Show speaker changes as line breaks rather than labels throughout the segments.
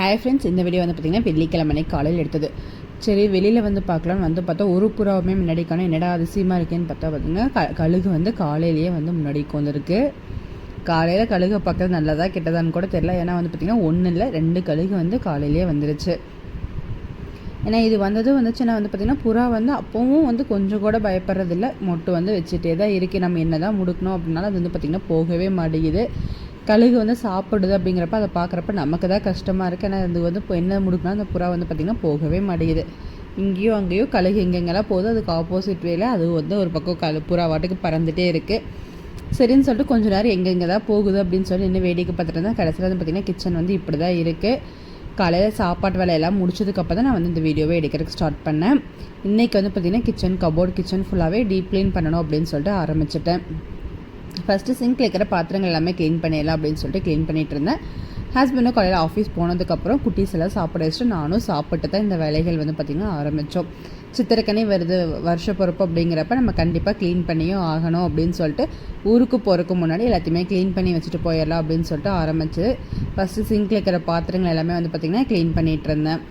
Hi friends இந்த video வந்து பார்த்திங்கன்னா வெள்ளிக்கிழமை காலையில் எடுத்தது. சரி வெளியில் வந்து பார்க்கலான்னு வந்து பார்த்தா ஒரு புறாவுமே முன்னாடி காணும். என்னடா அதிசயமாக இருக்கேன்னு பார்த்தா பார்த்திங்கன்னா க கழுகு வந்து காலையிலேயே வந்து முன்னாடி உட்காந்துருக்கு காலையில் கழுகு பார்க்கறது நல்லதா கெட்டதான்னு கூட தெரில ஏன்னா வந்து பார்த்திங்கன்னா ஒன்றும் இல்லை ரெண்டு கழுகு வந்து காலையிலேயே வந்துருச்சு. ஏன்னா இது வந்ததும் வந்துச்சுன்னா வந்து பார்த்திங்கன்னா புறா வந்து அப்போவும் வந்து கொஞ்சம் கூட பயப்படுறதில்ல. மொட்டு வந்து வச்சுட்டே தான் இருக்குது நம்ம என்ன தான் முடுக்கணும் அப்படின்னாலும் அது வந்து பார்த்திங்கன்னா போகவே மாட்டேங்குது. கழுகு வந்து சாப்பிடுது அப்படிங்கிறப்ப அதை பார்க்குறப்ப நமக்கு தான் கஷ்டமாக இருக்குது ஏன்னா இது வந்து இப்போ என்ன முடுக்கினா அந்த புறா வந்து பார்த்திங்கன்னா போகவே மாட்டேங்குது. இங்கேயோ அங்கேயோ கழுகு எங்கெங்கெல்லாம் போகுது அதுக்கு ஆப்போசிட் வேல அது வந்து ஒரு பக்கம் கழு புறா வாட்டுக்கு பறந்துகிட்டே இருக்குது சரின்னு சொல்லிட்டு கொஞ்சம் நேரம் எங்கெங்கே தான் போகுது அப்படின்னு சொல்லி இன்னும் வேடிக்கை பார்த்துட்டு தான் கடைசியில் வந்து பார்த்திங்கன்னா கிச்சன் வந்து இப்படி தான் இருக்குது காலையில் சாப்பாட்டு வேலையெல்லாம் முடிச்சதுக்கப்புறம் தான் நான் வந்து இந்த வீடியோவை எடுக்கிறதுக்கு ஸ்டார்ட் பண்ணேன். இன்றைக்கி வந்து பார்த்திங்கன்னா கிச்சன் கபோர்ட் கிச்சன் ஃபுல்லாகவே டீப் க்ளீன் பண்ணணும் அப்படின்னு சொல்லிட்டு ஆரம்பிச்சிட்டேன். ஃபஸ்ட்டு சிங்க்கில் இருக்கிற பாத்திரங்கள் எல்லாமே க்ளீன் பண்ணிடலாம் அப்படின்னு சொல்லிட்டு க்ளீன் பண்ணிகிட்டு இருந்தேன். ஹஸ்பண்டும் காலையில் ஆஃபீஸ் போனதுக்கப்புறம் குட்டீஸ் எல்லாம் சாப்பிட வச்சுட்டு நானும் சாப்பிட்டு தான் இந்த வேலைகள் வந்து பார்த்திங்கன்னா ஆரம்பித்தோம் சித்திரக்கனி வருது வருஷ பிறப்பு அப்படிங்கிறப்ப நம்ம கண்டிப்பாக க்ளீன் பண்ணியும் ஆகணும் அப்படின்னு சொல்லிட்டு ஊருக்கு போகிறதுக்கு முன்னாடி எல்லாத்தையுமே க்ளீன் பண்ணி வச்சுட்டு போயிடலாம் அப்படின்னு சொல்லிட்டு ஆரம்பிச்சு ஃபஸ்ட்டு சிங்கில் இருக்கிற பாத்திரங்கள் எல்லாமே வந்து பார்த்திங்கன்னா க்ளீன் பண்ணிகிட்டு இருந்தேன்.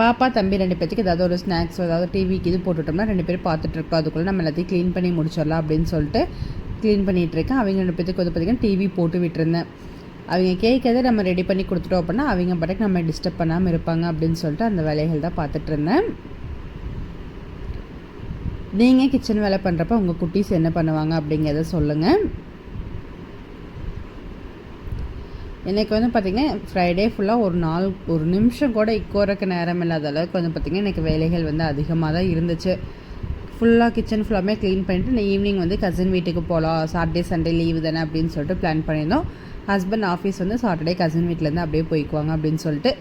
பாப்பா தம்பி ரெண்டு பேத்துக்கு ஏதாவது ஒரு ஸ்நாக்ஸ் ஏதாவது டிவிக்கு இது போட்டுட்டோம்னா ரெண்டு பேரும் பார்த்துட்டு இருக்கோம். அதுக்குள்ளே நம்ம எல்லாத்தையும் க்ளீன் பண்ணி முடிச்சிடலாம் அப்படின்னு சொல்லிட்டு க்ளீன் பண்ணிகிட்ருக்கேன் அவங்க ரெண்டு பேத்துக்கு வந்து பார்த்திங்கன்னா டிவி போட்டு விட்டுருந்தேன். அவங்க கேட்கறதை நம்ம ரெடி பண்ணி கொடுத்துட்டோம் அப்படின்னா அவங்க பாட்டுக்கு நம்ம டிஸ்டர்ப் பண்ணாமல் இருப்பாங்க அப்படின்னு சொல்லிட்டு அந்த வேலைகள் தான் பார்த்துட்டு இருந்தேன். நீங்கள் கிச்சன் வேலை பண்ணுறப்ப உங்கள் குட்டீஸ் என்ன பண்ணுவாங்க அப்படிங்கிறத சொல்லுங்கள் எனக்கு வந்து பார்த்திங்கன்னா ஃப்ரைடே ஃபுல்லாக ஒரு நாள் ஒரு நிமிஷம் கூட இக்கோறக்கு நேரம் இல்லாத அளவுக்கு வந்து பார்த்திங்கன்னா எனக்கு வேலைகள் வந்து அதிகமாக தான் இருந்துச்சு. ஃபுல்லாக கிச்சன் ஃபுல்லாமே க்ளீன் பண்ணிவிட்டு நான் ஈவினிங் வந்து கசின் வீட்டுக்கு போகலாம் சாட்டர்டே சண்டே லீவு தானே அப்படின்னு சொல்லிட்டு பிளான் பண்ணியிருந்தோம். ஹஸ்பண்ட் ஆஃபீஸ் வந்து சாட்டர்டே கசின் வீட்டிலேருந்து அப்படியே போய்க்குவாங்க அப்படின்னு சொல்லிட்டு.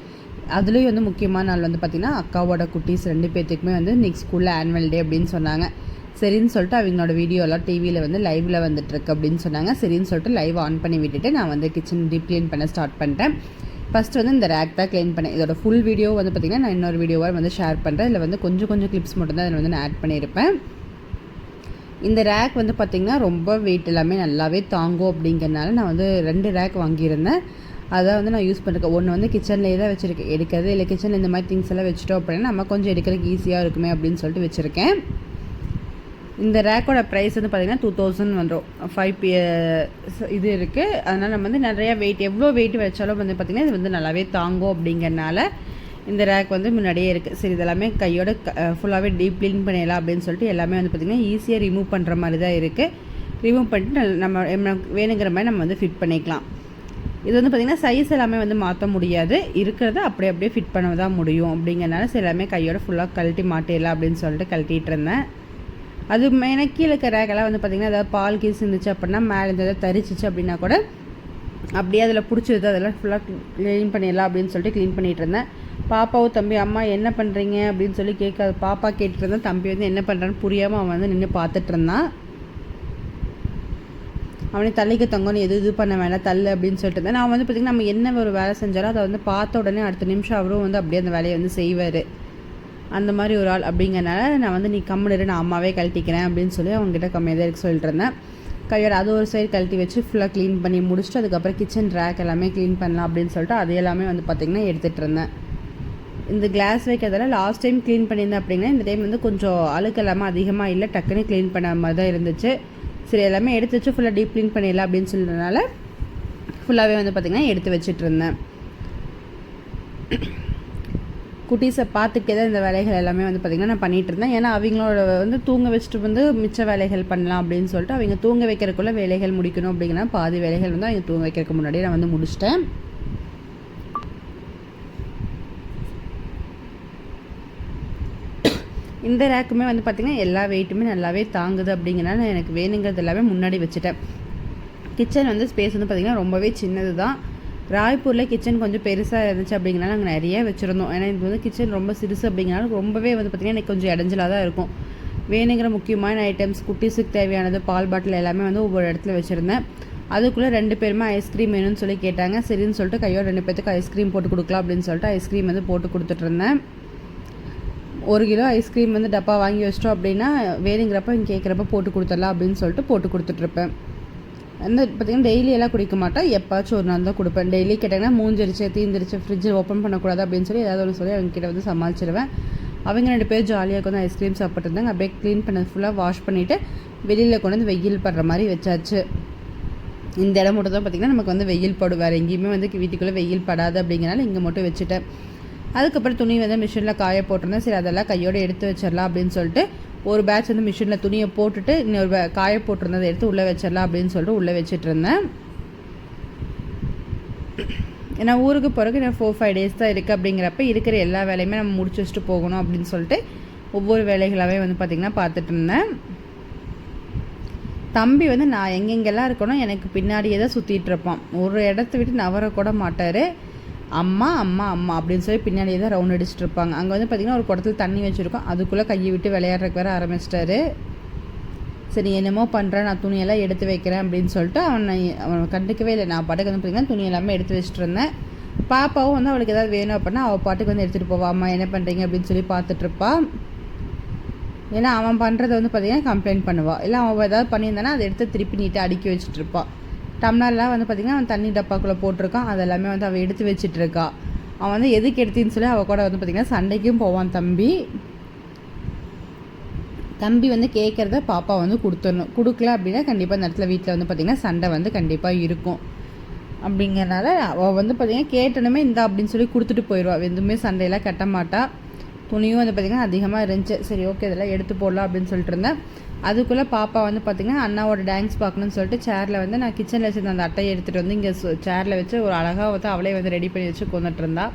அதுலேயும் வந்து முக்கியமான நாள் வந்து பார்த்திங்கன்னா அக்காவோட குட்டீஸ் ரெண்டு பேர்த்துக்குமே வந்து நெக்ஸ்ட் ஸ்கூலில் ஆனுவல் டே அப்படின்னு சொன்னாங்க. சரின்னு சொல்லிட்டு அவங்களோட வீடியோலாம் டிவியில் வந்து லைவில் வந்துட்டுருக்கு அப்படின்னு சொன்னாங்க. சரின்னு சொல்லிட்டு லைவ் ஆன் பண்ணி விட்டுட்டு நான் வந்து கிச்சன் டீப் க்ளீன் பண்ண ஸ்டார்ட் பண்ணிட்டேன். ஃபஸ்ட் வந்து இந்த ரேக் தான் க்ளீன் பண்ணேன். இதோட ஃபுல் வீடியோ வந்து பார்த்திங்கன்னா நான் இன்னொரு வீடியோவாக வந்து ஷேர் பண்ணுறேன் இதில் வந்து கொஞ்சம் கொஞ்சம் கிளிப்ஸ் மட்டும் தான் அதில் வந்து நான் ஆட் பண்ணியிருப்பேன். இந்த ரேக் வந்து பார்த்திங்கன்னா ரொம்ப வெயிட் எல்லாமே நல்லாவே தாங்கும் அப்படிங்கிறனால நான் வந்து ரெண்டு ரேக் வாங்கியிருந்தேன். அதை வந்து நான் யூஸ் பண்ணிருக்கேன் ஒன்று வந்து கிச்சன்லேயே தான் வச்சுருக்கேன். எடுக்கிறது இல்லை கிச்சனில் இந்த மாதிரி திங்ஸ் எல்லாம் வச்சுட்டோம் அப்படின்னா நம்ம கொஞ்சம் எடுக்கிறதுக்கு ஈஸியாக இருக்குமே அப்படின்னு சொல்லிட்டு வச்சுருக்கேன். இந்த ரேக்கோட ப்ரைஸ் வந்து பார்த்திங்கன்னா டூ தௌசண்ட் வந்துடும் ஃபைவ் பி இது இருக்குது அதனால் நம்ம வந்து நிறையா வெயிட் எவ்வளோ வெயிட் வச்சாலும் வந்து பார்த்திங்கன்னா இது வந்து நல்லாவே தாங்கும் அப்படிங்கிறனால இந்த ரேக் வந்து முன்னாடியே இருக்குது சரி இதெல்லாமே கையோட ஃபுல்லாகவே டீப் க்ளீன் பண்ணிடலாம் அப்படின்னு சொல்லிட்டு எல்லாமே வந்து பார்த்திங்கன்னா ஈஸியாக ரிமூவ் பண்ணுற மாதிரி தான் இருக்குது ரிமூவ் பண்ணிட்டு நம்ம வேணுங்கிற மாதிரி நம்ம வந்து ஃபிட் பண்ணிக்கலாம். இது வந்து பார்த்திங்கன்னா சைஸ் எல்லாமே வந்து மாற்ற முடியாது. இருக்கிறத அப்படியே அப்படியே ஃபிட் பண்ண தான் முடியும். அப்படிங்கிறனால சரி எல்லாமே கையோட ஃபுல்லாக கழட்டி மாட்டிடலாம் அப்படின்னு சொல்லிட்டு கழட்டிகிட்டு இருந்தேன். அது மெயினாக கீழே இருக்க ரேக்கெல்லாம் வந்து பார்த்திங்கன்னா ஏதாவது பால் கீஸ் இருந்துச்சு அப்படின்னா மேலே இருந்து ஏதாவது தரிச்சிச்சு அப்படின்னா கூட அப்படியே அதில் பிடிச்சிருது அதெல்லாம் ஃபுல்லாக க்ளீன் பண்ணிடலாம் அப்படின்னு சொல்லிட்டு க்ளீன் பண்ணிகிட்டு இருந்தேன். பாப்பாவும் தம்பி அம்மா என்ன பண்ணுறீங்க அப்படின்னு சொல்லி கேட்க பாப்பா கேட்டுட்டு இருந்தேன் தம்பி வந்து என்ன பண்ணுறான்னு புரியாமல் அவன் வந்து நின்று பார்த்துட்டு இருந்தான். அவனே தலைக்கு தங்கன்னு எது இது பண்ண வேணாம் தள்ளு அப்படின்னு சொல்லிட்டு இருந்தேன். நான் வந்து பார்த்திங்கன்னா நம்ம என்ன ஒரு வேலை செஞ்சாலும் அதை வந்து பார்த்த உடனே அடுத்த நிமிஷம் அவரும் வந்து அப்படியே அந்த வேலையை வந்து செய்வார். அந்த மாதிரி ஒரு ஆள் அப்படிங்கிறனால நான் வந்து நீ கம்முனு நான் அம்மாவே கழட்டிக்கிறேன் அப்படின்னு சொல்லி அவங்ககிட்ட கம்மியாக தான் இருக்க சொல்லிட்டு இருந்தேன். கையோட அது ஒரு சைடு கழட்டி வச்சு ஃபுல்லாக க்ளீன் பண்ணி முடிச்சுட்டு அதுக்கப்புறம் கிச்சன் ரேக் எல்லாமே க்ளீன் பண்ணலாம் அப்படின்னு சொல்லிட்டு அது எல்லாமே வந்து பார்த்திங்கன்னா எடுத்துகிட்டு இருந்தேன். இந்த கிளாஸ் வைக்கிறதால லாஸ்ட் டைம் க்ளீன் பண்ணியிருந்தேன் அப்படின்னா இந்த டைம் வந்து கொஞ்சம் அழுக்கு இல்லாமல் அதிகமாக இல்லை டக்குன்னு க்ளீன் பண்ண மாதிரி தான் இருந்துச்சு. சரி எல்லாமே எடுத்து வச்சு ஃபுல்லாக டீப் க்ளீன் பண்ணிடலாம் அப்படின்னு சொல்கிறதுனால ஃபுல்லாகவே வந்து பார்த்திங்கன்னா எடுத்து வச்சுட்டு இருந்தேன். குட்டீஸை பார்த்துக்கிட்டே தான் இந்த வேலைகள் எல்லாமே வந்து பார்த்திங்கன்னா நான் பண்ணிகிட்டு இருந்தேன். ஏன்னா அவங்களோட வந்து தூங்க வச்சுட்டு வந்து மிச்ச வேலைகள் பண்ணலாம் அப்படின்னு சொல்லிட்டு அவங்க தூங்க வைக்கிறதுக்குள்ள வேலைகள் முடிக்கணும் அப்படிங்கிற பாதி வேலைகள் வந்து அவங்க தூங்க வைக்கிறதுக்கு முன்னாடியே நான் வந்து முடிச்சிட்டேன். இந்த ரேக்குமே வந்து பார்த்திங்கன்னா எல்லா வெயிட்டுமே நல்லாவே தாங்குது அப்படிங்கிறனால எனக்கு வேணுங்கிறது எல்லாமே முன்னாடி வச்சுட்டேன். கிச்சன் வந்து ஸ்பேஸ் வந்து பார்த்திங்கன்னா ரொம்பவே சின்னது தான் ராய்ப்பூரில் கிச்சன் கொஞ்சம் பெருசாக இருந்துச்சு அப்படிங்கிறனால நாங்கள் நிறைய வச்சுருந்தோம். ஏன்னா இது வந்து கிச்சன் ரொம்ப சிறுசு அப்படிங்கிறனால ரொம்பவே வந்து பார்த்திங்கன்னா எனக்கு கொஞ்சம் இடைஞ்சலாக தான் இருக்கும். வேணுங்கிற முக்கியமான ஐட்டம்ஸ் குட்டீஸுக்கு தேவையானது பால் பாட்டில் எல்லாமே வந்து ஒவ்வொரு இடத்துல வச்சுருந்தேன். அதுக்குள்ளே ரெண்டு பேருமே ஐஸ்கிரீம் வேணும்னு சொல்லி கேட்டாங்க. சரின்னு சொல்லிட்டு கையோட ரெண்டு பேர்த்துக்கு ஐஸ்கிரீம் போட்டு கொடுக்கலாம் அப்படின்னு சொல்லிட்டு ஐஸ்கிரீம் வந்து போட்டு கொடுத்துட்ருந்தேன் ஒரு கிலோ ஐஸ்கிரீம் வந்து டப்பா வாங்கி வச்சிட்டோம் அப்படின்னா வேணுங்கிறப்ப இங்கே கேட்குறப்ப போட்டு கொடுத்துடலாம் அப்படின்னு சொல்லிட்டு போட்டு கொடுத்துட்ருப்பேன் வந்து பார்த்திங்கன்னா டெய்லி எல்லாம் குடிக்க மாட்டேன் எப்பாச்சும் ஒரு நாள் தான் கொடுப்பேன். டெய்லி கேட்டாங்கன்னா மூஞ்சிருச்சு தீந்துருச்சு ஃப்ரிட்ஜை ஓப்பன் பண்ணக்கூடாது அப்படின்னு சொல்லி ஏதாவது ஒன்று சொல்லி அவங்க கிட்ட வந்து சமாளிச்சிடுவேன் அவங்க ரெண்டு பேரும் ஜாலியாக வந்து ஐஸ்கிரீம் சாப்பிட்ருந்தாங்க அப்படியே க்ளீன் பண்ணது ஃபுல்லாக வாஷ் பண்ணிவிட்டு வெளியில் கொண்டு வந்து வெயில் படுற மாதிரி வச்சாச்சு. இந்த இடம் மட்டும் தான் பார்த்திங்கன்னா நமக்கு வந்து வெயில் படும் வேறு எங்கேயுமே வந்து வீட்டுக்குள்ளே வெயில் படாது அப்படிங்கிறனால இங்கே மட்டும் வச்சுட்டேன். அதுக்கப்புறம் துணி வந்து மிஷினில் காய போட்டிருந்தேன். சரி அதெல்லாம் கையோடு எடுத்து வச்சிடலாம் அப்படின்னு சொல்லிட்டு ஒரு பேட்ச் வந்து மிஷினில் துணியை போட்டுட்டு இன்னொரு காய போட்டிருந்ததை எடுத்து உள்ளே வச்சிடலாம் அப்படின்னு சொல்லிட்டு உள்ளே வச்சுட்டு இருந்தேன் ஏன்னா ஊருக்கு போகிறதுக்கு இன்னும் ஃபோர் ஃபைவ் டேஸ் தான் இருக்குது அப்படிங்கிறப்ப இருக்கிற எல்லா வேலையுமே நம்ம முடிச்சு வச்சுட்டு போகணும் அப்படின்னு சொல்லிட்டு ஒவ்வொரு வேலைகளாகவே வந்து பார்த்திங்கன்னா பார்த்துட்டு இருந்தேன். தம்பி வந்து நான் எங்கெங்கெல்லாம் இருக்கணும் எனக்கு பின்னாடியே தான் சுற்றிட்டு இருப்பான். ஒரு இடத்த விட்டு நவரக்கூட மாட்டார். அம்மா அம்மா அம்மா அப்படின்னு சொல்லி பின்னாடியே தான் ரவுண்ட் அடிச்சுட்டு இருப்பாங்க. அங்கே வந்து பார்த்திங்கன்னா ஒரு குடத்தில் தண்ணி வச்சுருக்கோம். அதுக்குள்ளே கையை விட்டு விளையாடுறக்கு வேறு ஆரம்பிச்சிட்டாரு. சரி என்னமோ பண்ணுறேன் நான் துணியெல்லாம் எடுத்து வைக்கிறேன் அப்படின்னு சொல்லிட்டு அவனை அவனை கண்டுக்கவே இல்லை. நான் பாட்டுக்கு வந்து பார்த்திங்கன்னா துணி எல்லாமே எடுத்து வச்சுட்டு இருந்தேன். பாப்பாவும் வந்து அவளுக்கு ஏதாவது வேணும் அப்படின்னா அவள் பாட்டுக்கு வந்து எடுத்துகிட்டு போவா. அம்மா என்ன பண்ணுறீங்க அப்படின்னு சொல்லி பார்த்துட்ருப்பா ஏன்னா அவன் பண்ணுறத வந்து பார்த்திங்கன்னா கம்ப்ளைண்ட் பண்ணுவாள் இல்லை அவன் ஏதாவது பண்ணியிருந்தானா அதை எடுத்து திருப்பி நீட்டாக அடுக்கி வச்சுட்ருப்பாள் டம்ளர்லாம் வந்து பார்த்திங்கன்னா அவன் தண்ணி டப்பாக்குள்ளே போட்டிருக்கான். அதெல்லாமே வந்து அவள் எடுத்து வச்சிட்ருக்கா அவன் வந்து எதுக்கு எடுத்தின்னு சொல்லி அவள் கூட வந்து பார்த்திங்கன்னா சண்டைக்கும் போவான் தம்பி. தம்பி வந்து கேட்குறத பாப்பா வந்து கொடுத்துடணும். கொடுக்கல அப்படின்னா கண்டிப்பாக அந்த இடத்துல வீட்டில் வந்து பார்த்திங்கன்னா சண்டை வந்து கண்டிப்பாக இருக்கும். அப்படிங்கிறனால அவள் வந்து பார்த்திங்கன்னா கேட்டனுமே இந்த அப்படின்னு சொல்லி கொடுத்துட்டு போயிடுவாள் எதுவுமே சண்டையெல்லாம் கட்ட மாட்டாள் துணியும் வந்து பார்த்திங்கன்னா அதிகமாக இருந்துச்சு. சரி ஓகே இதெல்லாம் எடுத்து போடலாம் அப்படின்னு சொல்லிட்டு இருந்தேன். அதுக்குள்ளே பாப்பா வந்து பார்த்திங்கன்னா அண்ணாவோட டான்ஸ் பார்க்கணும்னு சொல்லிட்டு சேரில் வந்து நான் கிச்சனில் வச்சுருந்த அந்த அட்டையை எடுத்துகிட்டு வந்து இங்கே சேரில் வச்சு ஒரு அழகாக வந்து அவளே வந்து ரெடி பண்ணி வச்சு கொண்டுட்டு இருந்தா.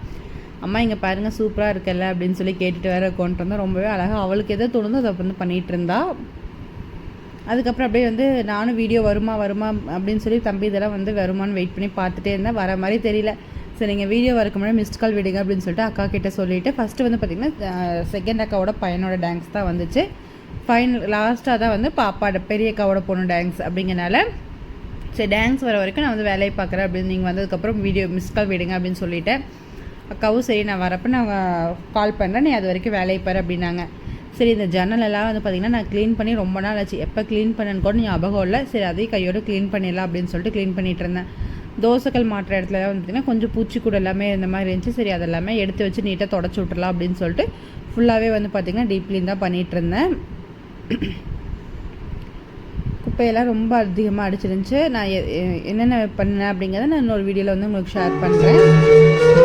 அம்மா இங்கே பாருங்கள் சூப்பராக இருக்கல அப்படின்னு சொல்லி கேட்டுட்டு வேற கொண்டு வந்தால் ரொம்பவே அழகாக அவளுக்கு எதை தோணுதோ அதை வந்து பண்ணிகிட்டு இருந்தா. அதுக்கப்புறம் அப்படியே வந்து நானும் வீடியோ வருமா வருமா? அப்படின்னு சொல்லி தம்பி இதெல்லாம் வந்து வருமானு வெயிட் பண்ணி பார்த்துட்டே இருந்தேன் வர மாதிரி தெரியல. சரி நீங்கள் வீடியோ வரக்கு முன்னாடி மிஸ்ட் கால் விடுங்க அப்படின்னு சொல்லிட்டு அக்கா கிட்டே சொல்லிவிட்டு ஃபஸ்ட்டு வந்து பார்த்திங்கன்னா செகண்ட் அக்காவோட பையனோட டான்ஸ் தான் வந்துச்சு. ஃபைனல் லாஸ்ட்டாக தான் வந்து பாப்பாட பெரிய அக்காவோட பொண்ணு டான்ஸ் அப்படிங்கிறனால. சரி டான்ஸ் வர வரைக்கும் நான் வந்து வேலையை பார்க்குறேன் அப்படின்னு நீங்கள் வந்ததுக்கப்புறம் வீடியோ மிஸ் கால் விடுங்க அப்படின்னு சொல்லிவிட்டேன் அக்காவும் சரி நான் வரப்போ நான் கால் பண்ணுறேன் நீ அது வரைக்கும் வேலையை பாரு அப்படின்னாங்க. சரி இந்த ஜன்னலெல்லாம் வந்து பார்த்திங்கன்னா நான் க்ளீன் பண்ணி ரொம்ப நாள் ஆச்சு. எப்போ க்ளீன் பண்ணேன்னு கூட ஞாபகம் இல்லை. சரி அதையும் கையோடு க்ளீன் பண்ணிடலாம் அப்படின்னு சொல்லிட்டு க்ளீன் பண்ணிகிட்டு இருந்தேன். தோசைகள் மாற்ற இடத்துல வந்து பார்த்திங்கன்னா கொஞ்சம் பூச்சி கூட எல்லாமே இந்த மாதிரி இருந்துச்சு. சரி அதெல்லாமே எடுத்து வச்சு நீட்டாக தொடச்சி விட்றலாம் அப்படின்னு சொல்லிட்டு ஃபுல்லாகவே வந்து பார்த்திங்கன்னா டீப் க்ளீன் தான் பண்ணிகிட்டு இருந்தேன். குப்பையெல்லாம் ரொம்ப அதிகமாக அடிச்சிருந்துச்சு. நான் என்னென்ன பண்ணேன் அப்படிங்கிறத நான் இன்னொரு வீடியோவில் வந்து உங்களுக்கு ஷேர் பண்ணுறேன்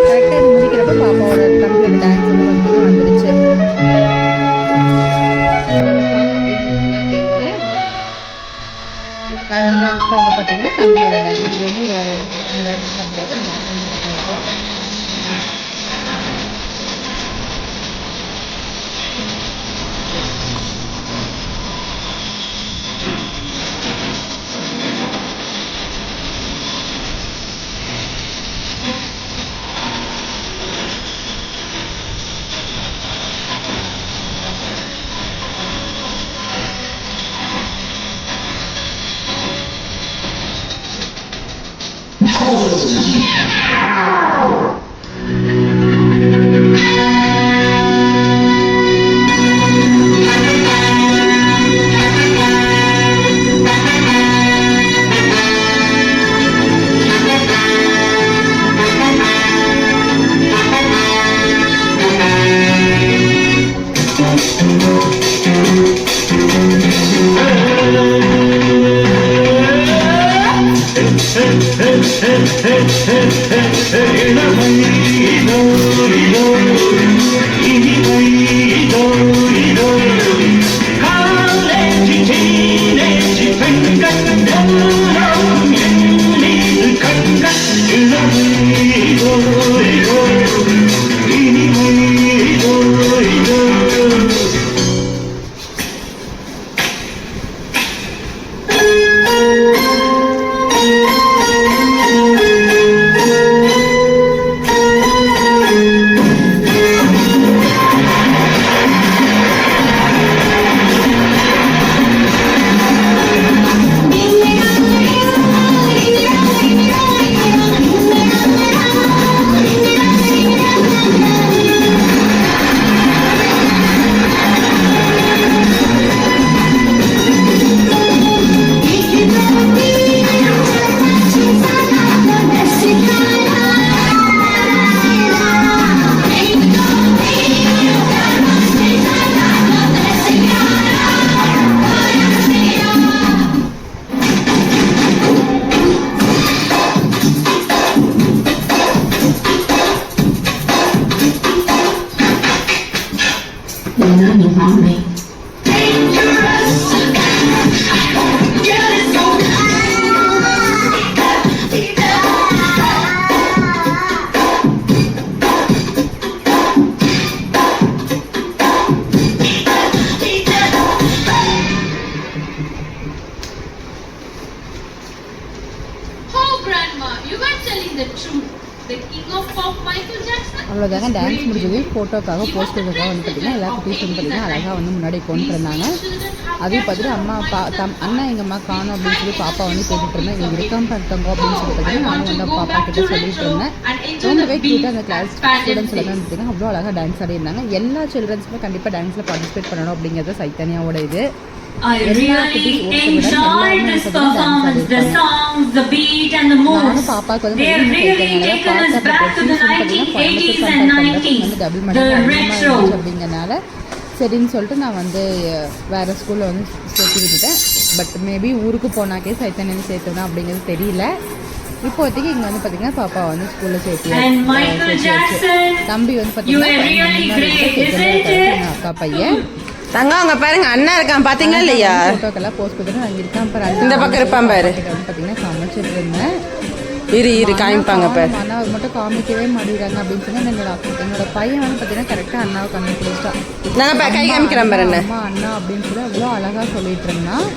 கரெக்டாக முடிக்கிறப்ப பாப்பாவோட தம்பியோட டான்ஸ் வந்து வந்துருச்சு. பார்த்தீங்கன்னா தம்பியோட
on
ஃபோட்டோக்காக போஸ்ட் வந்து பார்த்திங்கன்னா எல்லா டீச்சர் வந்து பார்த்திங்கன்னா அழகாக வந்து முன்னாடி கொண்டு இருந்தாங்க அதையும் பார்த்துட்டு அம்மா பா தம் அண்ணா எங்கள் அம்மா காணும் அப்படின்னு சொல்லி பாப்பா வந்து கேட்டுட்டு இருந்தேன் இங்கே இருக்காம பார்த்தவங்க அப்படின்னு சொல்லி பார்த்தீங்கன்னா நானும் வந்து பாப்பா கிட்ட சொல்லிட்டு இருந்தேன். ரொம்பவே க்யூட்டாக அந்த கிளாஸ் ஸ்டூடெண்ட்ஸ் எல்லாம் வந்து பார்த்திங்கன்னா அவ்வளோ அழகாக டான்ஸ் ஆடி இருந்தாங்க எல்லா சில்ட்ரன்ஸுமே கண்டிப்பாக டான்ஸில் பார்ட்டிசிபேட் பண்ணணும் அப்படிங்கிறது சைத்தன்யாவோட இது.
I really enjoyed this performance, the songs, the beat and the moves. They
பார்த்தீங்கன்னா
really taken us back to the
பார்த்தீங்கன்னா
1980s
கோயம்புத்தூர்
and
கம்பேர் பண்ணுறது
90s.
வந்து டபுள்
The retro.
சரின்னு சொல்லிட்டு நான் வந்து வேறு ஸ்கூலில் வந்து சேர்த்து விட்டுட்டேன் பட் மேபி ஊருக்கு போனாக்கே சைத்தன்யம் சேர்த்துனா அப்படிங்கிறது தெரியல இப்போதைக்கு இங்கே வந்து பார்த்தீங்கன்னா பாப்பா வந்து ஸ்கூலில் சேர்த்து தம்பி வந்து
it?
எங்கள் அக்கா பையன்
தங்கம் அங்க பாருங்க அண்ணா இருக்கான். பாத்தீங்களா இல்லையா?
ஃபோட்டோக்கெல்லாம் போஸ்ட் கொடுத்துட்டு நான் இருக்கான். பாரு
இந்த பக்கம் இருப்பான் பாரு.
பார்த்தீங்கன்னா சமைச்சிட்டு இருந்தேன்.
இரு இரு காமிப்பாங்க பாரு.
அண்ணாவை மட்டும் காமிக்கவே மாட்டேங்கிறாங்க அப்படின்னு சொல்லி என்னோட என்னோட பையன் வந்து பார்த்தீங்கன்னா கரெக்டாக அண்ணாவை கண்டுபிடிச்சிட்டான்
நாங்க பா- கை காமிக்கிறோம் பாரு அண்ணா.
அண்ணா அப்படின்னு சொல்லி அவ்வளோ அழகாக சொல்லிட்டு இருந்தான்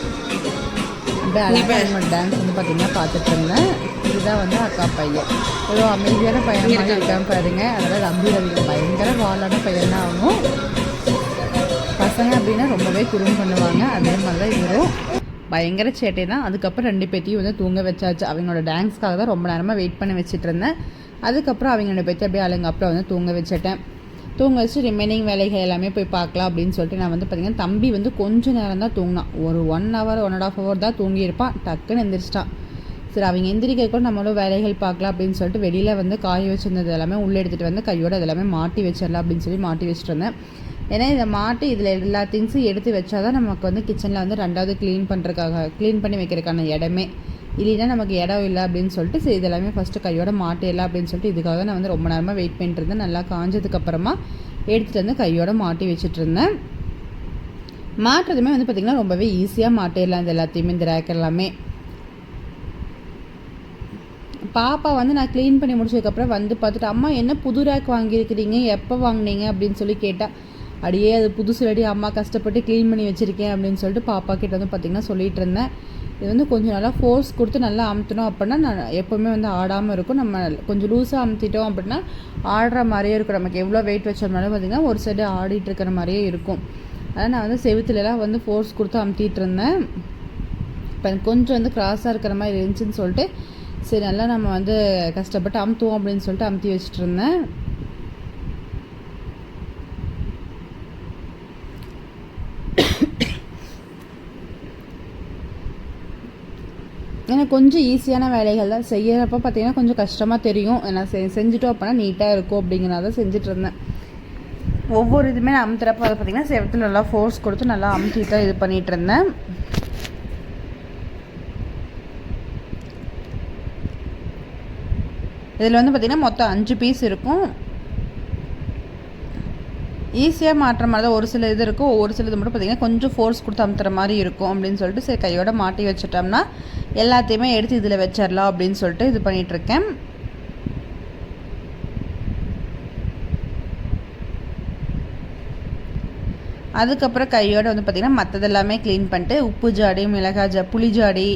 என்னோட டான்ஸ் வந்து பார்த்தீங்கன்னா பார்த்துட்டு இருந்தேன். இதுதான் வந்து அக்கா பையன். எவ்வளோ அமைதியான பையன் இருக்கான் பாருங்க. அதனால் நம்பி ரவிக்கு பயங்கர வாழான பையன் தான் ஆகும் பசங்க அப்படின்னா ரொம்பவே குறும் பண்ணுவாங்க. அதே மாதிரி தான் இவரும் பயங்கர சேட்டை தான். அதுக்கப்புறம் ரெண்டு பேத்தையும் வந்து தூங்க வச்சாச்சு. அவங்களோட டான்ஸ்க்காக தான் ரொம்ப நேரமாக வெயிட் பண்ணி வச்சுட்டு இருந்தேன். அதுக்கப்புறம் அவங்க ரெண்டு பேர்த்தையும் அப்படியே அழுங்க. அப்புறம் வந்து தூங்க வச்சுட்டேன். தூங்க வச்சு ரிமைனிங் வேலைகள் எல்லாமே போய் பார்க்கலாம் அப்படின்னு சொல்லிட்டு நான் வந்து பார்த்தீங்கன்னா தம்பி வந்து கொஞ்சம் நேரம் தான் தூங்கினான். ஒரு one hour one and half hour தான் தூங்கியிருப்பான். டக்குன்னு எந்திரிச்சிட்டான். சரி அவங்க எந்திரிக்க கூட நம்மளும் வேலைகள் பார்க்கலாம் அப்படின்னு சொல்லிட்டு வெளியில் வந்து காய வச்சுருந்தது எல்லாமே உள்ளே எடுத்துகிட்டு வந்து கையோட எல்லாமே மாட்டி வச்சிடலாம் அப்படின்னு சொல்லி மாட்டி வச்சுட்டு இருந்தேன். ஏன்னா இதை மாட்டி இதில் எல்லா திங்ஸும் எடுத்து வச்சாதான் நமக்கு வந்து கிச்சனில் வந்து ரெண்டாவது க்ளீன் பண்ணுறதுக்காக க்ளீன் பண்ணி வைக்கிறதுக்கான இடமே. இல்லைன்னா நமக்கு இடம் இல்லை அப்படின்னு சொல்லிட்டு சரி இதெல்லாமே ஃபஸ்ட்டு கையோட மாட்டிடலாம் அப்படின்னு சொல்லிட்டு இதுக்காக நான் வந்து ரொம்ப நேரமாக வெயிட் பண்ணிட்டு இருந்தேன். நல்லா காஞ்சதுக்கப்புறமா எடுத்துகிட்டு வந்து கையோட மாட்டி வச்சுட்டு இருந்தேன். மாட்டுறதுமே வந்து பார்த்திங்கன்னா ரொம்பவே ஈஸியாக மாட்டிடலாம் இது எல்லாத்தையுமே இந்த ரேக் எல்லாமே. பாப்பா வந்து நான் க்ளீன் பண்ணி முடிச்சதுக்கப்புறம் வந்து பார்த்துட்டு அம்மா என்ன புது ரேக் வாங்கியிருக்கிறீங்க? எப்போ வாங்கினீங்க? அப்படின்னு சொல்லி கேட்டால் அடியே அது புதுசு அடி அம்மா கஷ்டப்பட்டு க்ளீன் பண்ணி வச்சுருக்கேன் அப்படின்னு சொல்லிட்டு பாப்பா கிட்ட வந்து பார்த்திங்கன்னா சொல்லிகிட்டு இருந்தேன். இது வந்து கொஞ்சம் நல்லா ஃபோர்ஸ் கொடுத்து நல்லா அமுத்தினோம் அப்படின்னா நான் எப்போவுமே வந்து ஆடாமல் இருக்கும். நம்ம கொஞ்சம் லூஸாக அமுத்திட்டோம் அப்படின்னா ஆடுற மாதிரியே இருக்கும். நமக்கு எவ்வளோ வெயிட் வச்சோம்னாலும் பார்த்திங்கன்னா ஒரு சைடு ஆடிட்டு இருக்கிற மாதிரியே இருக்கும். அதனால் நான் வந்து செவுத்துலலாம் வந்து ஃபோர்ஸ் கொடுத்து அமுத்திட்டு இருந்தேன். இப்போ கொஞ்சம் வந்து க்ராஸாக இருக்கிற மாதிரி இருந்துச்சுன்னு சொல்லிட்டு சரி நல்லா நம்ம வந்து கஷ்டப்பட்டு அமுத்துவோம் அப்படின்னு சொல்லிட்டு அமுத்தி வச்சுட்டு இருந்தேன். எனக்கு கொஞ்சம் ஈஸியான வேலைகள் தான் செய்யறப்ப பார்த்தீங்கன்னா கொஞ்சம் கஷ்டமாக தெரியும். ஏன்னா செ செஞ்சுட்டோம் அப்படின்னா நீட்டாக இருக்கும் அப்படிங்கிறத தான் செஞ்சுட்டு இருந்தேன். ஒவ்வொரு இதுவுமே நான் அமுத்துறப்ப அதை பார்த்தீங்கன்னா செவத்தில் நல்லா ஃபோர்ஸ் கொடுத்து நல்லா அமுத்திட்டு தான் இது பண்ணிகிட்டு இருந்தேன். இதில் வந்து பார்த்திங்கன்னா மொத்தம் அஞ்சு பீஸ் இருக்கும். ஈஸியாக மாட்டுற மாதிரி தான் ஒரு சில இது இருக்கும். ஒரு சில இது மட்டும் பார்த்திங்கன்னா கொஞ்சம் ஃபோர்ஸ் கொடுத்து அமுத்துற மாதிரி இருக்கும் அப்படின்னு சொல்லிட்டு சரி கையோட மாட்டி வச்சுட்டோம்னா எல்லாத்தையுமே எடுத்து இதில் வச்சிடலாம் அப்படின்னு சொல்லிட்டு இது பண்ணிகிட்ருக்கேன் அதுக்கப்புறம் கையோடு வந்து பார்த்திங்கன்னா மற்றதெல்லாமே க்ளீன் பண்ணிட்டு உப்பு ஜாடி மிளகாய் ஜா புளி ஜாடி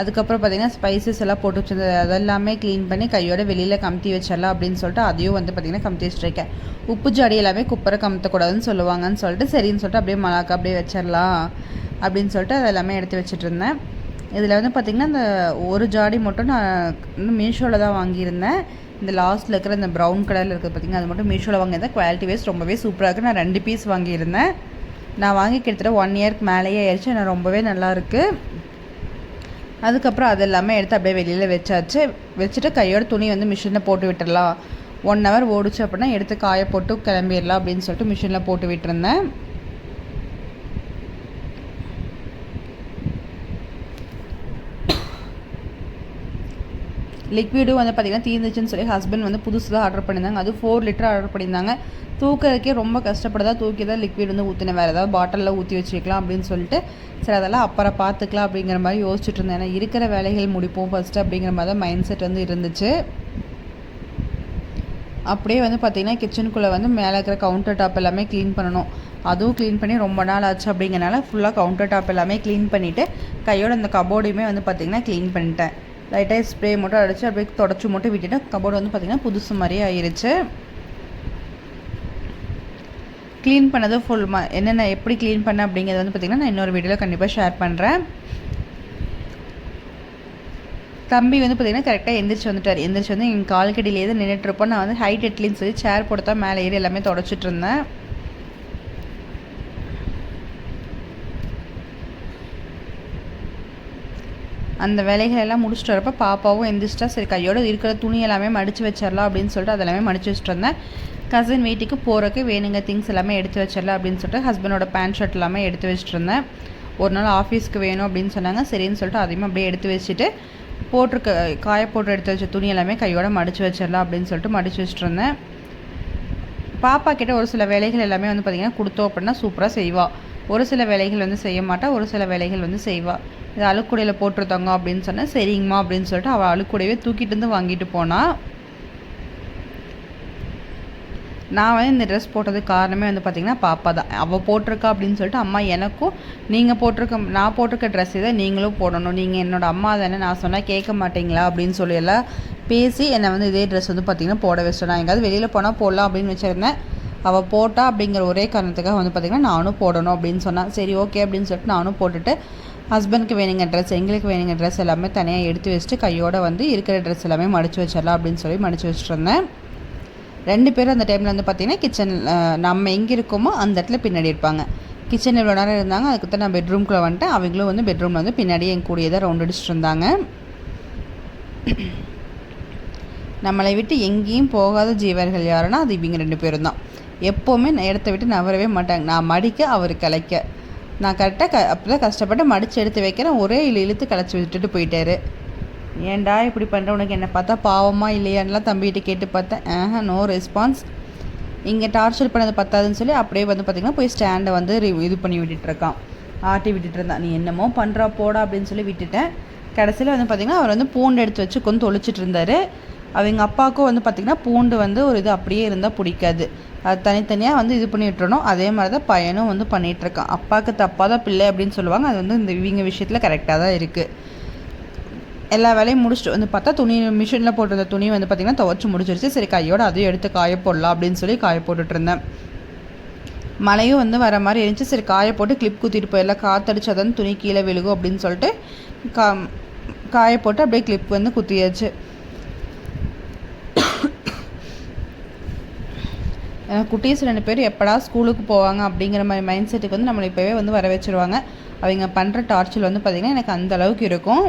அதுக்கப்புறம் பார்த்திங்கன்னா ஸ்பைசஸ் எல்லாம் போட்டு வச்சிருந்தது. அதெல்லாமே க்ளீன் பண்ணி கையோட வெளியில் கமுத்தி வச்சிடலாம் அப்படின்னு சொல்லிட்டு அதையும் வந்து பார்த்திங்கன்னா கமுத்தி வச்சுருக்கேன். உப்பு ஜாடி எல்லாமே குப்பரை கமுத்தக்கூடாதுன்னு சொல்லுவாங்கன்னு சொல்லிட்டு சரின்னு சொல்லிட்டு அப்படியே மிளகா அப்படியே வச்சிடலாம் அப்படின்னு சொல்லிட்டு அதை எல்லாமே எடுத்து வச்சுட்டு இருந்தேன். இதில் வந்து பார்த்திங்கன்னா இந்த ஒரு ஜாடி மட்டும் நான் இன்னும் மீஷோவில் தான் வாங்கியிருந்தேன். இந்த லாஸ்ட்டில் இருக்கிற இந்த ப்ரௌன் கலரில் இருக்கிறது பார்த்திங்கன்னா அது மட்டும் மீஷோவில் வாங்கியிருந்தேன். குவாலிட்டி வைஸ் ரொம்பவே சூப்பராக இருக்குது நான் ரெண்டு பீஸ் வாங்கியிருந்தேன். நான் வாங்கி கிட்டத்தட்ட ஒன் இயர்க்கு மேலேயே ஆயிடுச்சு. நான் ரொம்பவே நல்லாயிருக்கு அதுக்கப்புறம் அது எல்லாமே எடுத்து அப்படியே வெளியில் வச்சாச்சு. வச்சுட்டு கையோட துணி வந்து மிஷினில் போட்டு விட்டுடலாம் ஒன் ஹவர் ஓடிச்சு அப்படின்னா எடுத்து காய போட்டு கிளம்பிடலாம் அப்படின்னு சொல்லிட்டு மிஷினில் போட்டு விட்டுருந்தேன். லிக்விடும் வந்து பார்த்திங்கன்னா தீர்ந்துச்சுன்னு சொல்லி ஹஸ்பண்ட் வந்து புதுசு தான் ஆர்டர் பண்ணியிருந்தாங்க. அது ஃபோர் லிட்டர் ஆர்டர் பண்ணியிருந்தாங்க. தூக்கிறதுக்கே ரொம்ப கஷ்டப்படுதா? தூக்கி தான் லிக்விட் வந்து ஊற்றினேன் வேறு ஏதாவது பாட்டிலில் ஊற்றி வச்சுக்கலாம் அப்படின்னு சொல்லிட்டு சரி அதெல்லாம் அப்புறம் பார்த்துக்கலாம் அப்படிங்கிற மாதிரி யோசிச்சுட்டு இருந்தேன். ஏன்னா இருக்கிற வேலைகள் முடிப்போம் ஃபஸ்ட்டு அப்படிங்கிற மாதிரி தான் மைண்ட் செட் வந்து இருந்துச்சு. அப்படியே வந்து பார்த்திங்கன்னா கிச்சனுக்குள்ளே வந்து மேலே இருக்கிற கவுண்டர் டாப் எல்லாமே க்ளீன் பண்ணணும். அதுவும் க்ளீன் பண்ணி ரொம்ப நாள் ஆச்சு அப்படிங்கிறனால ஃபுல்லாக கவுண்டர் டாப் எல்லாமே க்ளீன் பண்ணிவிட்டு கையோட அந்த கபோர்டையுமே வந்து பார்த்திங்கன்னா க்ளீன் பண்ணிட்டேன். லைட்டாக ஸ்ப்ரே மட்டும் அடித்து அப்படியே தொடச்சி மட்டும் விட்டுட்டு கபோர்டு வந்து பார்த்திங்கன்னா புதுசு மாதிரியே ஆயிடுச்சு க்ளீன் பண்ணது ஃபுல் ம. என்னென்ன எப்படி க்ளீன் பண்ண அப்படிங்கிறது வந்து பார்த்திங்கன்னா நான் இன்னொரு வீடியோவில் கண்டிப்பாக ஷேர் பண்ணுறேன் தம்பி வந்து பார்த்திங்கன்னா கரெக்டாக எந்திரிச்சு வந்துட்டார். எந்திரிச்சு வந்து எங்கள் கால்கடியிலேயே தான் நின்றுட்டுருப்போம் நான் வந்து ஹைட் எட்லின்னு சொல்லி சேர் போட்டு தான் மேலே ஏறி எல்லாமே தொடச்சிட்டு இருந்தேன். அந்த வேலைகள் எல்லாம் முடிச்சுட்டு வரப்போ பாப்பாவும் எந்திரிச்சிட்டா சரி கையோட இருக்கிற துணி எல்லாமே மடித்து வச்சிடலாம் அப்படின்னு சொல்லிட்டு அதெல்லாமே மடித்து வச்சுட்டு இருந்தேன் கசின் வீட்டுக்கு போகிறக்கு வேணுங்க திங்ஸ் எல்லாமே எடுத்து வச்சிடலாம் அப்படின்னு சொல்லிட்டு ஹஸ்பண்டோட பேண்ட் ஷர்ட் எல்லாமே எடுத்து வச்சுட்டு இருந்தேன். ஒரு நாள் ஆஃபீஸ்க்கு வேணும் அப்படின்னு சொன்னாங்க சரின்னு சொல்லிட்டு அதையும் அப்படியே எடுத்து வச்சுட்டு போட்டிருக்க காய போட்டு எடுத்து வச்ச துணி எல்லாமே கையோட மடித்து வச்சிடலாம் அப்படின்னு சொல்லிட்டு மடித்து வச்சுட்டு இருந்தேன். பாப்பா கிட்ட ஒரு சில வேலைகள் எல்லாமே வந்து பார்த்திங்கன்னா கொடுத்தோம் அப்படின்னா சூப்பராக செய்வா. ஒரு சில வேலைகள் வந்து செய்ய மாட்டாள் ஒரு சில வேலைகள் வந்து செய்வாள் இது அழுக்குடையில் போட்டிருந்தாங்க அப்படின்னு சொன்னேன் சரிங்கம்மா அப்படின்னு சொல்லிட்டு அவள் அழுக்குடையவே தூக்கிட்டு வந்து வாங்கிட்டு போனால் நான் வந்து இந்த ட்ரெஸ் போட்டதுக்கு காரணமே வந்து பார்த்திங்கன்னா பாப்பா தான். அவள் போட்டிருக்கா அப்படின்னு சொல்லிட்டு அம்மா எனக்கும் நீங்கள் போட்டிருக்க நான் போட்டிருக்க ட்ரெஸ் இதை நீங்களும் போடணும். நீங்கள் என்னோடய அம்மா தானே நான் சொன்னால் கேட்க மாட்டீங்களா? அப்படின்னு சொல்லி எல்லாம் பேசி என்னை வந்து இதே ட்ரெஸ் வந்து பார்த்திங்கன்னா போட வச்சிட்டேன் நான் எங்கேயாவது வெளியில் போனால் போடலாம் அப்படின்னு வச்சுருந்தேன். அவள் போட்டா அப்படிங்கிற ஒரே காரணத்துக்காக வந்து பார்த்திங்கன்னா நானும் போடணும் அப்படின்னு சொன்னான் சரி ஓகே அப்படின்னு சொல்லிட்டு நானும் போட்டுட்டு ஹஸ்பண்ட்க்கு வேணுங்க ட்ரெஸ் எங்களுக்கு வேணுங்க ட்ரெஸ் எல்லாமே தனியாக எடுத்து வச்சுட்டு கையோடு வந்து இருக்கிற ட்ரெஸ் எல்லாமே மடித்து வச்சிடலாம் அப்படின்னு சொல்லி மடித்து வச்சுட்டு இருந்தேன். ரெண்டு பேரும் அந்த டைமில் வந்து பார்த்திங்கன்னா கிச்சன் நம்ம எங்கே இருக்கோமோ அந்த இடத்துல பின்னாடி இருப்பாங்க. கிச்சன் இவ்வளோ நேரம் இருந்தாங்க அதுக்கு தான் நான் பெட்ரூம்குள்ளே வந்துட்டேன். அவங்களும் வந்து பெட்ரூமில் வந்து பின்னாடியே என் கூடியே தான் ரவுண்ட் அடிச்சுட்டு இருந்தாங்க. நம்மளை விட்டு எங்கேயும் போகாத ஜீவர்கள் யாருன்னா அது இவங்க ரெண்டு பேரும் தான். எப்போவுமே நான் இடத்த விட்டு நகரவே மாட்டாங்க. நான் மடிக்க அவர் கலைக்க. நான் கரெக்டாக க அப்போ தான் கஷ்டப்பட்டு மடித்து எடுத்து வைக்கிறேன். ஒரே இழு இழுத்து கலைச்சி விட்டுட்டு போயிட்டாரு. ஏன்டா இப்படி பண்ணுற உனக்கு என்னை பார்த்தா பாவமா இல்லையான்லாம் தம்பிகிட்ட கேட்டு பார்த்தேன். ஆஹா நோ ரெஸ்பான்ஸ் இங்கே டார்ச்சர் பண்ணது பத்தாதுன்னு சொல்லி அப்படியே வந்து பார்த்திங்கன்னா போய் ஸ்டாண்டை வந்து ரி- இது பண்ணி விட்டுட்டு இருக்கான் ஆட்டி விட்டுட்டு இருந்தான் நீ என்னமோ பண்ணுறா போடா அப்படின்னு சொல்லி விட்டுட்டேன். கடைசியில் வந்து பார்த்திங்கன்னா அவர் வந்து பூண்டு எடுத்து வச்சு கொண்டு தொளிச்சிட்டு இருந்தார் அவங்க அப்பாவுக்கும் வந்து பார்த்திங்கன்னா பூண்டு வந்து ஒரு இது அப்படியே இருந்தால் பிடிக்காது. அது தனித்தனியாக வந்து இது பண்ணி விட்டுறணும். அதே மாதிரி தான் பையனும் வந்து பண்ணிகிட்ருக்கான் அப்பாவுக்கு தப்பாக தான் பிள்ளை அப்படின்னு சொல்லுவாங்க. அது வந்து இந்த இவங்க விஷயத்தில் கரெக்டாக தான் இருக்குது எல்லா வேலையும் முடிச்சுட்டு வந்து பார்த்தா துணி மிஷினில் போட்டிருந்த துணி வந்து பார்த்திங்கன்னா துவச்சி முடிச்சிருச்சு. சரி கையோட அதையும் எடுத்து காய போடலாம் அப்படின்னு சொல்லி காய போட்டுட்டு இருந்தேன். மழையும் வந்து வர மாதிரி இருந்துச்சு. சரி காய போட்டு கிளிப் குத்திட்டு போயிடலாம் காத்தடிச்சா தான் துணி கீழே விழுகும் அப்படின்னு சொல்லிட்டு கா காய போட்டு அப்படியே கிளிப் வந்து குத்தியாச்சு. குட்டீஸ் ரெண்டு பேரும் எப்படா ஸ்கூலுக்கு போவாங்க அப்படிங்கிற மாதிரி மைண்ட் செட்டுக்கு வந்து நம்மளை இப்போவே வந்து வர வச்சுருவாங்க அவங்க பண்ணுற டார்ச்சர் வந்து பார்த்திங்கன்னா எனக்கு அந்த அளவுக்கு இருக்கும்.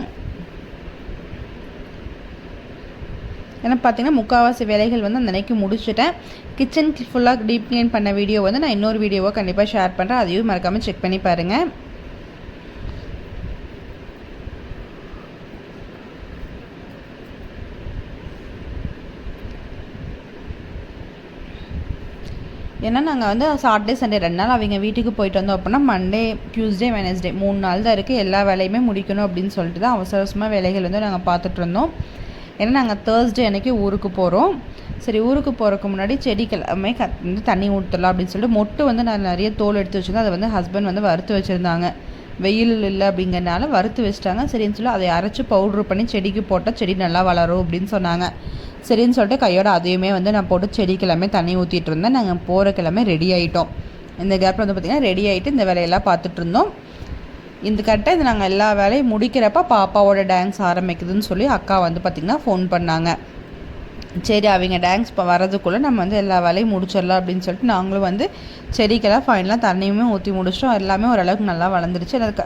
ஏன்னா பார்த்தீங்கன்னா முக்கால்வாசி வேலைகள் வந்து அந்த அன்னைக்கு முடிச்சுட்டேன். கிச்சன் ஃபுல்லாக டீப் க்ளீன் பண்ண வீடியோ வந்து நான் இன்னொரு வீடியோவாக கண்டிப்பாக ஷேர் பண்ணுறேன் அதையும் மறக்காமல் செக் பண்ணி பாருங்கள் ஏன்னா நாங்கள் வந்து சாட்டர்டே சண்டே ரெண்டு நாள் அவங்க வீட்டுக்கு போயிட்டு வந்தோம் அப்படின்னா மண்டே டியூஸ்டே வெனஸ்டே மூணு நாள் தான் இருக்குது எல்லா வேலையுமே முடிக்கணும் அப்படின்னு சொல்லிட்டு தான் அவசர அவசரமாக வேலைகள் வந்து நாங்கள் பார்த்துட்டு இருந்தோம். ஏன்னா நாங்கள் தேர்ஸ்டே அன்றைக்கி ஊருக்கு போகிறோம் சரி ஊருக்கு போகிறதுக்கு முன்னாடி செடிக்கு எல்லாமே க வந்து தண்ணி ஊற்றலாம் அப்படின்னு சொல்லிட்டு மொட்டு வந்து நான் நிறைய தோல் எடுத்து வச்சுருந்தேன். அதை வந்து ஹஸ்பண்ட் வந்து வறுத்து வச்சுருந்தாங்க. வெயில் இல்லை அப்படிங்கறனால வறுத்து வச்சிட்டாங்க. சரின்னு சொல்லி அதை அரைச்சி பவுட்ரு பண்ணி செடிக்கு போட்டால் செடி நல்லா வளரும் அப்படின்னு சொன்னாங்க. சரின்னு சொல்லிட்டு கையோட அதையுமே வந்து நான் போட்டு செடிக்கு எல்லாமே தண்ணி ஊற்றிட்டு இருந்தேன். நாங்கள் போகிற கிழமை ரெடி ஆகிட்டோம் இந்த கேப்பில் வந்து பார்த்திங்கன்னா ரெடி ஆகிட்டு இந்த வேலையெல்லாம் பார்த்துட்டு இருந்தோம். இந்த கரெக்டாக இது நாங்கள் எல்லா வேலையும் முடிக்கிறப்ப பாப்பாவோட டான்ஸ் ஆரம்பிக்குதுன்னு சொல்லி அக்கா வந்து பார்த்திங்கன்னா ஃபோன் பண்ணாங்க. சரி அவங்க டான்ஸ் இப்போ வரதுக்குள்ளே நம்ம வந்து எல்லா வேலையும் முடிச்சிடலாம் அப்படின்னு சொல்லிட்டு நாங்களும் வந்து செடிக்கெல்லாம் ஃபைனலாக தண்ணியுமே ஊற்றி முடிச்சிட்டோம். எல்லாமே ஓரளவுக்கு நல்லா வளர்ந்துருச்சு. எனக்கு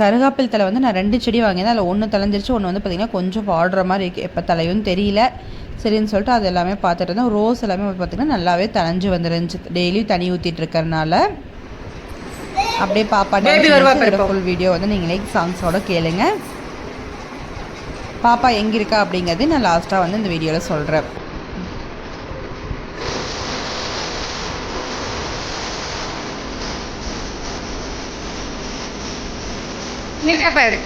கருகாப்பில் தலை வந்து நான் ரெண்டு செடி வாங்கியிருந்தேன். அதில் ஒன்று தலைஞ்சிருச்சு ஒன்று வந்து பார்த்திங்கன்னா கொஞ்சம் வாடுற மாதிரி இருக்குது எப்போ தலையும் தெரியல. சரின்னு சொல்லிட்டு அது எல்லாமே பார்த்துட்டு இருந்தோம் ரோஸ் எல்லாமே பார்த்திங்கன்னா நல்லாவே தளைஞ்சு வந்துருந்துச்சு. டெய்லியும் தண்ணி ஊற்றிட்டு இருக்கறனால அப்படியே பாப்பா. ஃபுல் வீடியோ வந்து நீங்களே சாங்ஸோட கேளுங்க.
பாப்பா எங்கே இருக்கா அப்படிங்கிறது நான் லாஸ்ட்டாக வந்து இந்த வீடியோவில் சொல்கிறேன்
நிற்க பாரு.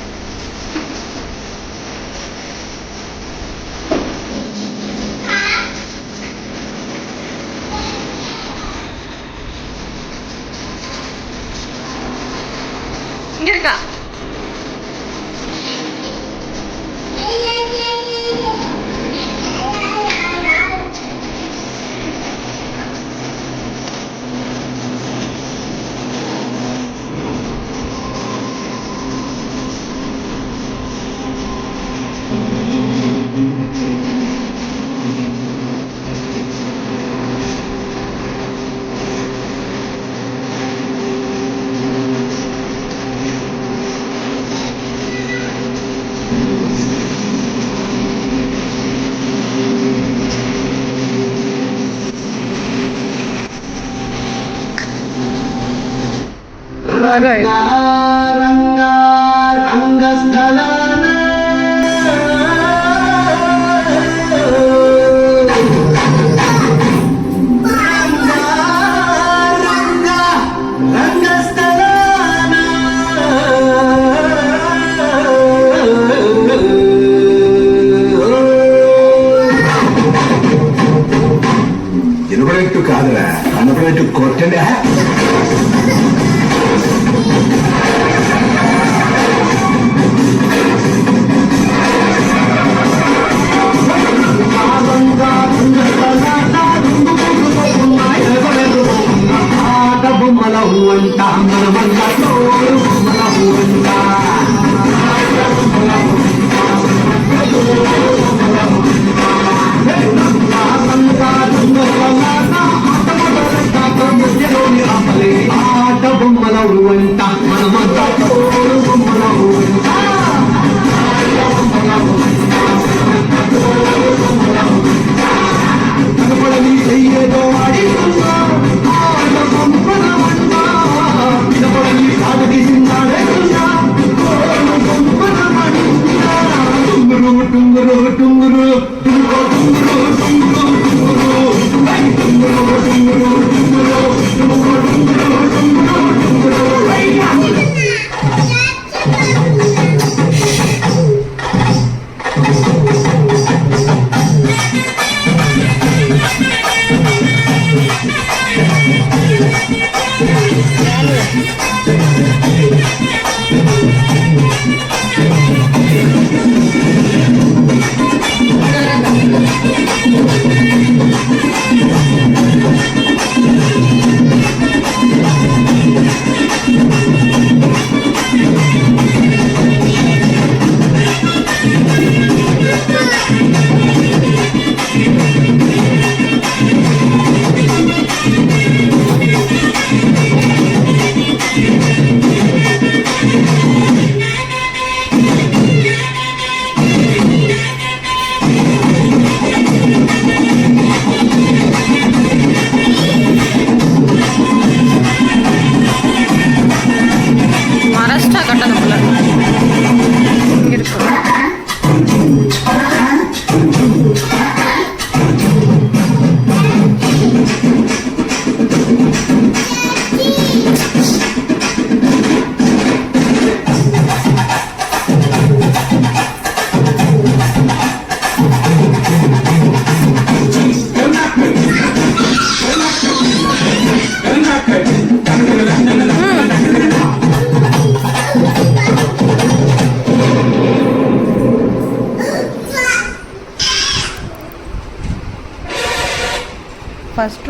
对。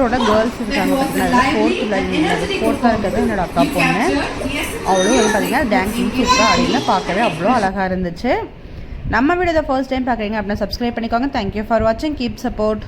சிஸ்டரோட கேர்ள்ஸ் இருக்காங்க பார்த்தீங்கன்னா ஃபோர்த்தில் ஃபோர்த்தாக இருக்கிறது என்னோட அக்கா பொண்ணு. அவளும் வந்து பார்த்தீங்கன்னா டான்ஸிங் சூப்பராக அப்படின்னு பார்க்கவே அவ்வளோ அழகாக இருந்துச்சு. நம்ம வீடியோ ஃபர்ஸ்ட் டைம் பார்க்குறீங்க அப்படின்னா சப்ஸ்கிரைப் பண்ணிக்கோங்க. தேங்க்யூ ஃபார் வாட்சிங் கீப் சப்போர்ட்